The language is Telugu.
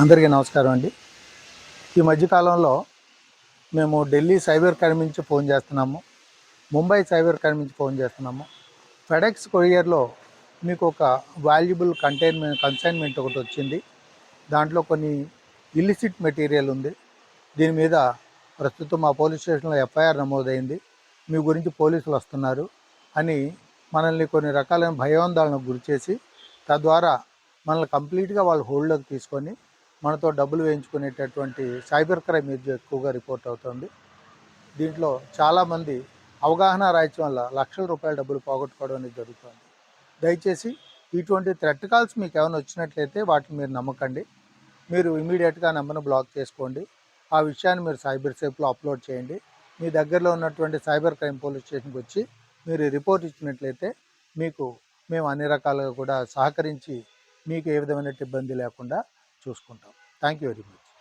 అందరికీ నమస్కారం అండి. ఈ మధ్యకాలంలో మేము ఢిల్లీ సైబర్ క్రైమ్ నుంచి ఫోన్ చేస్తున్నాము. ముంబై సైబర్ క్రైమ్ నుంచి ఫోన్ చేస్తున్నాము. ఫెడెక్స్ కొరియర్లో మీకు ఒక వాల్యుబుల్ కంటైన్మెంట్ కన్సైన్మెంట్ ఒకటి వచ్చింది. దాంట్లో కొన్ని ఇల్లిసిట్ మెటీరియల్ ఉంది. దీని మీద ప్రస్తుతం మా పోలీస్ స్టేషన్లో ఎఫ్ఐఆర్ నమోదైంది. మీ గురించి పోలీసులు వస్తున్నారు అని మనల్ని కొన్ని రకాలైన భయోందాలను గురిచేసి తద్వారా మనల్ని కంప్లీట్గా వాళ్ళు హోల్డ్లోకి తీసుకొని మనతో డబ్బులు వేయించుకునేటటువంటి సైబర్ క్రైమ్ ఇది ఎక్కువగా రిపోర్ట్ అవుతుంది. దీంట్లో చాలామంది అవగాహన రాహిత్యం వల్ల లక్షల రూపాయల డబ్బులు పోగొట్టుకోవడం అనేది జరుగుతుంది. దయచేసి ఇటువంటి థ్రెట్ కాల్స్ మీకు ఏమైనా వచ్చినట్లయితే వాటిని మీరు నమ్మకండి. మీరు ఇమీడియట్గా నెంబర్ను బ్లాక్ చేసుకోండి. ఆ విషయాన్ని మీరు సైబర్ సేఫ్లో అప్లోడ్ చేయండి. మీ దగ్గరలో ఉన్నటువంటి సైబర్ క్రైమ్ పోలీస్ స్టేషన్కి వచ్చి మీరు రిపోర్ట్ ఇచ్చినట్లయితే మీకు మేము అన్ని రకాలుగా కూడా సహకరించి మీకు ఏ విధమైన ఇబ్బంది లేకుండా చూసుకుంటాం. Thank you very much.